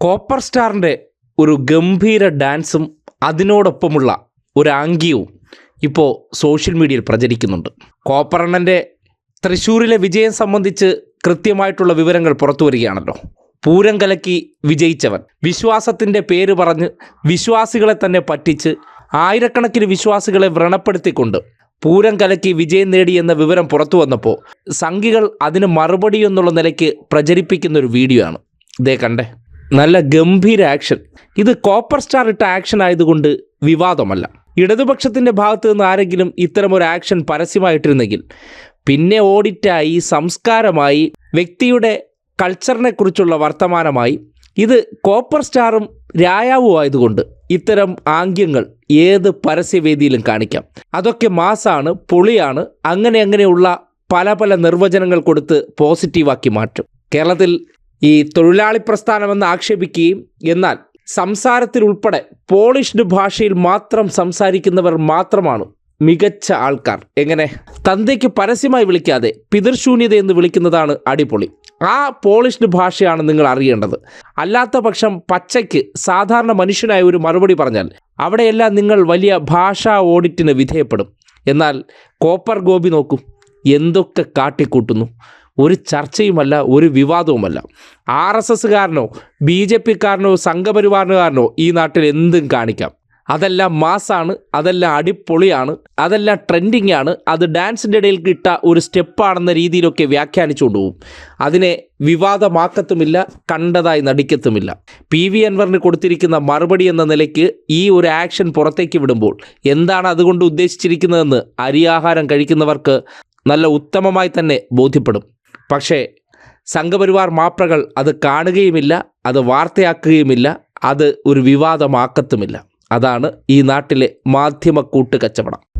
Copper സ്റ്റാറിന്റെ ഒരു ഗംഭീര ഡാൻസും അതിനോടൊപ്പമുള്ള ഒരു ആംഗ്യവും ഇപ്പോൾ സോഷ്യൽ മീഡിയയിൽ പ്രചരിക്കുന്നുണ്ട്. കോപ്പറണ്ണന്റെ തൃശ്ശൂരിലെ വിജയം സംബന്ധിച്ച് കൃത്യമായിട്ടുള്ള വിവരങ്ങൾ പുറത്തു വരികയാണല്ലോ. പൂരം കലക്കി വിജയിച്ചവൻ. വിശ്വാസത്തിന്റെ പേര് പറഞ്ഞ് വിശ്വാസികളെ തന്നെ പറ്റിച്ച് ആയിരക്കണക്കിന് വിശ്വാസികളെ വ്രണപ്പെടുത്തിക്കൊണ്ട് പൂരം കലക്കി വിജയം നേടി എന്ന വിവരം പുറത്തു വന്നപ്പോൾ സംഘികൾ അതിന് മറുപടി എന്നുള്ള നിലയ്ക്ക് പ്രചരിപ്പിക്കുന്ന ഒരു വീഡിയോ ആണ് ഇതേ കണ്ടേ. നല്ല ഗംഭീര ആക്ഷൻ ഇത് കോപ്പർ സ്റ്റാർ ഇട്ട ആക്ഷൻ ആയതുകൊണ്ട് വിവാദമല്ല. ഇടതുപക്ഷത്തിന്റെ ഭാഗത്ത് നിന്ന് ആരെങ്കിലും ഇത്തരം ഒരു ആക്ഷൻ പരസ്യമായിട്ടിരുന്നെങ്കിൽ പിന്നെ ഓഡിറ്റായി സംസ്കാരമായി വ്യക്തിയുടെ കൾച്ചറിനെ കുറിച്ചുള്ള വർത്തമാനമായി ഇത് കോപ്പർ സ്റ്റാറും രായാവും ആയതുകൊണ്ട് ഇത്തരം ആംഗ്യങ്ങൾ ഏത് പരസ്യവേദിയിലും കാണിക്കാം. അതൊക്കെ മാസാണ് പൊളിയാണ് അങ്ങനെ അങ്ങനെയുള്ള പല പല നിർവചനങ്ങൾ കൊടുത്ത് പോസിറ്റീവാക്കി മാറ്റും. കേരളത്തിൽ ഈ തൊഴിലാളി പ്രസ്ഥാനമെന്ന് ആക്ഷേപിക്കുകയും എന്നാൽ സംസാരത്തിൽ ഉൾപ്പെടെ പോളിഷ്ഡ് ഭാഷയിൽ മാത്രം സംസാരിക്കുന്നവർ മാത്രമാണ് മികച്ച ആൾക്കാർ. എങ്ങനെ? തന്തയ്ക്ക് പരസ്യമായി വിളിക്കാതെ പിതൃശൂന്യത എന്ന് വിളിക്കുന്നതാണ് അടിപൊളി. ആ പോളിഷ്ഡ് ഭാഷയാണ് നിങ്ങൾ അറിയേണ്ടത്. അല്ലാത്ത പക്ഷം പച്ചയ്ക്ക് സാധാരണ മനുഷ്യനായ ഒരു മറുപടി പറഞ്ഞാൽ അവിടെയെല്ലാം നിങ്ങൾ വലിയ ഭാഷാ ഓഡിറ്റിന് വിധേയപ്പെടും. എന്നാൽ കോപ്പർ ഗോപി നോക്കൂ എന്തൊക്കെ കാട്ടിക്കൂട്ടുന്നു. ഒരു ചർച്ചയുമല്ല ഒരു വിവാദവുമല്ല. ആർ എസ് എസ്സുകാരനോ ബി ജെ പിക്കാരനോ സംഘപരിവാറിനുകാരനോ ഈ നാട്ടിൽ എന്തും കാണിക്കാം. അതെല്ലാം മാസാണ് അതെല്ലാം അടിപൊളിയാണ് അതെല്ലാം ട്രെൻഡിങ് ആണ് അത് ഡാൻസിന്റെ ഇടയിൽ കിട്ട ഒരു സ്റ്റെപ്പാണെന്ന രീതിയിലൊക്കെ വ്യാഖ്യാനിച്ചുകൊണ്ട് പോകും അതിനെ വിവാദമാക്കത്തുമില്ല കണ്ടതായി നടിക്കത്തുമില്ല. പി വി അൻവറിന് കൊടുത്തിരിക്കുന്ന മറുപടി എന്ന നിലയ്ക്ക് ഈ ഒരു ആക്ഷൻ പുറത്തേക്ക് വിടുമ്പോൾ എന്താണ് അതുകൊണ്ട് ഉദ്ദേശിച്ചിരിക്കുന്നതെന്ന് അരിയാഹാരം കഴിക്കുന്നവർക്ക് നല്ല ഉത്തമമായി തന്നെ ബോധ്യപ്പെടും. പക്ഷേ സംഘപരിവാർ മാപ്രകൾ അത് കാണുകയുമില്ല അത് വാർത്തയാക്കുകയുമില്ല അത് ഒരു വിവാദമാക്കത്തുമില്ല. അതാണ് ഈ നാട്ടിലെ മാധ്യമ കൂട്ടുകച്ചവടം.